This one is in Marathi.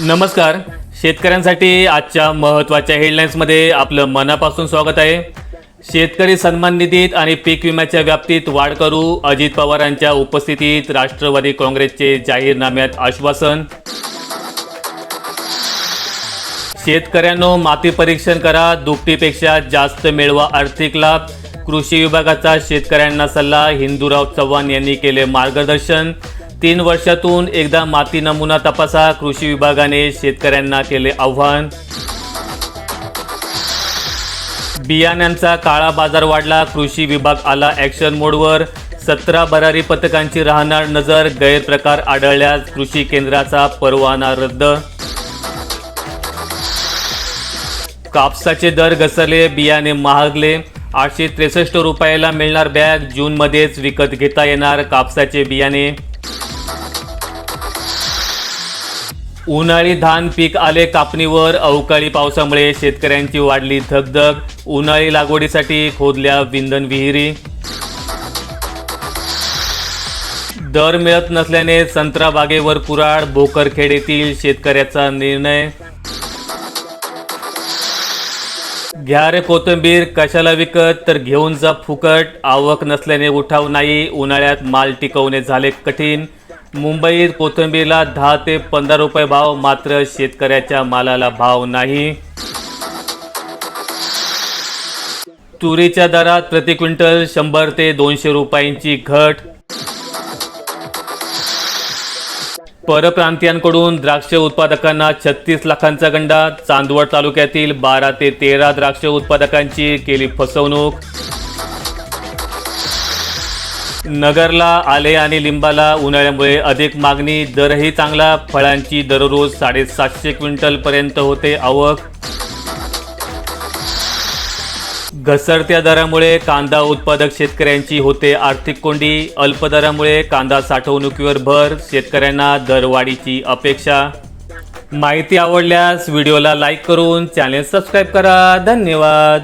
नमस्कार. शेतकऱ्यांसाठी आजच्या महत्त्वाच्या हेडलाईन्समध्ये आपलं मनापासून स्वागत आहे. शेतकरी सन्मान निधीत आणि पीक विम्याच्या व्याप्तीत वाढ करू अजित पवारांच्या उपस्थितीत राष्ट्रवादी काँग्रेसचे जाहीरनाम्यात आश्वासन. शेतकऱ्यांनो माती परीक्षण करा दुपटीपेक्षा जास्त मिळवा आर्थिक लाभ. कृषी विभागाचा शेतकऱ्यांना सल्ला हिंदूराव चव्हाण यांनी केले मार्गदर्शन. तीन वर्षातून एकदा माती नमुना तपासा. कृषी विभागाने शेतकऱ्यांना केले आव्हान. बियाण्यांचा काळा बाजार वाढला. कृषी विभाग आला ॲक्शन मोडवर सतरा भरारी पथकांची राहणार नजर. गैरप्रकार आढळल्यास कृषी केंद्राचा परवाना रद्द. कापसाचे दर घसरले बियाणे महागले. आठशे त्रेसष्ट रुपयाला मिळणार बॅग. जूनमध्येच विकत घेता येणार कापसाचे बियाणे. उन्हाळी धान पीक आले कापणीवर अवकाळी पावसामुळे शेतकऱ्यांची वाढली धगधग उन्हाळी लागवडीसाठी खोदल्या विंधन विहिरी. दर मिळत नसल्याने संत्रा बागेवर कुराड भोकरखेड येथील शेतकऱ्याचा निर्णय. घ्या रे कोथिंबीर कशाला विकत? तर घेऊन जा फुकट. आवक नसल्याने उठाव नाही. उन्हाळ्यात माल टिकवणे झाले कठीण. मुंबईत कोथिंबीरला दहा ते पंधरा रुपये भाव मात्र शेतकऱ्याच्या मालाला भाव नाही. तुरीच्या दरात प्रति क्विंटल शंभर ते दोनशे रुपयांची घट. परप्रांतीयांकडून द्राक्ष उत्पादकांना छत्तीस लाखांचा गंडा चांदवड तालुक्यातील बारा ते तेरा द्राक्ष उत्पादकांची केली फसवणूक. नगरला आले आणि लिंबाला उन्हाळ्यामुळे अधिक मागणी. दरही चांगला फळांची दररोज साडेसातशे क्विंटल पर्यंत होते आवक. घसरत्या दरामुळे कांदा उत्पादक शेतकऱ्यांची होते आर्थिक कोंडी. अल्प दरामुळे कांदा साठवणुकीवर भर शेतकऱ्यांना दरवाढीची अपेक्षा. माहिती आवडल्यास व्हिडिओला लाईक करून चॅनेल सबस्क्राईब करा. धन्यवाद.